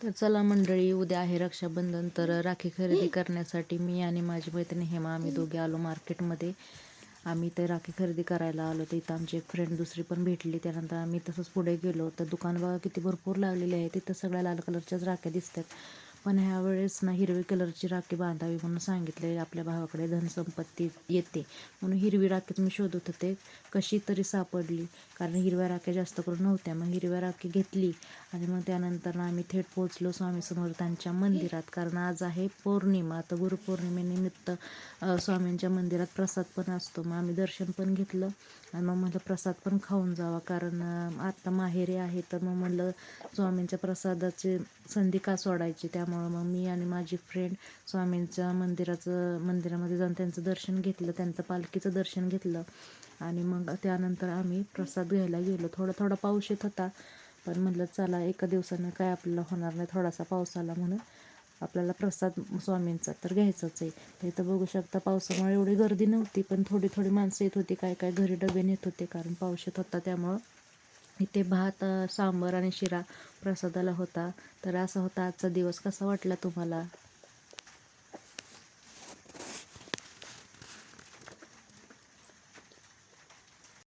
तर चला मंडळी उद्या आहे रक्षाबंधन तर राखी खरेदी करण्यासाठी मी आणि माझी मैत्रिणी हेमा आम्ही दोघे आलो मार्केटमध्ये. आम्ही ते राखी खरेदी करायला आलो तर इथं आमची एक फ्रेंड दुसरी पण भेटली त्यानंतर आम्ही तसंच पुढे गेलो. तर दुकान बघा किती भरपूर लागलेले आहे तिथं सगळ्या लाल कलरच्याच राख्या दिसतात. पण ह्यावेळेस ना हिरवी कलरची राखी बांधावी म्हणून सांगितले. आपल्या भावाकडे धनसंपत्ती येते. म्हणून हिरवी राखीच मी शोधत होते कशी तरी सापडली. कारण हिरव्या राख्या जास्त करून नव्हत्या. मग हिरव्या राखी घेतली आणि मग त्यानंतर आम्ही थेट पोचलो स्वामी समर्थांच्या मंदिरात. कारण आज आहे पौर्णिमा. तर गुरुपौर्णिमेनिमित्त स्वामींच्या मंदिरात प्रसाद पण असतो. मग आम्ही दर्शन पण घेतलं आणि मग म्हटलं प्रसाद पण खाऊन जावा. कारण आता आत्ता माहेरी आहे तर मग म्हटलं स्वामींच्या प्रसादाची संधी का सोडायची? त्यामुळे मग मी आणि माझी फ्रेंड स्वामींच्या मंदिराचं मंदिरामध्ये जाऊन त्यांचं दर्शन घेतलं त्यांचं पालखीचं दर्शन घेतलं. आणि मग त्यानंतर आम्ही प्रसाद घ्यायला गेलो. थोडा थोडा पाऊस येत होता. पण म्हटलं चला एका दिवसानं काय आपल्याला होणार नाही थोडासा पाऊस आला म्हणून आपल्याला प्रसाद स्वामींचा तर घ्यायचाच आहे. तर इथं बघू शकता पावसामुळे एवढी गर्दी नव्हती पण थोडी थोडी माणसं येत होती. काय काय घरी डबे नेत होते कारण पाऊस येत होता त्यामुळं. इथे भात सांबर आणि शिरा प्रसादाला होता. तर असा होता आजचा दिवस. कसा वाटला तुम्हाला?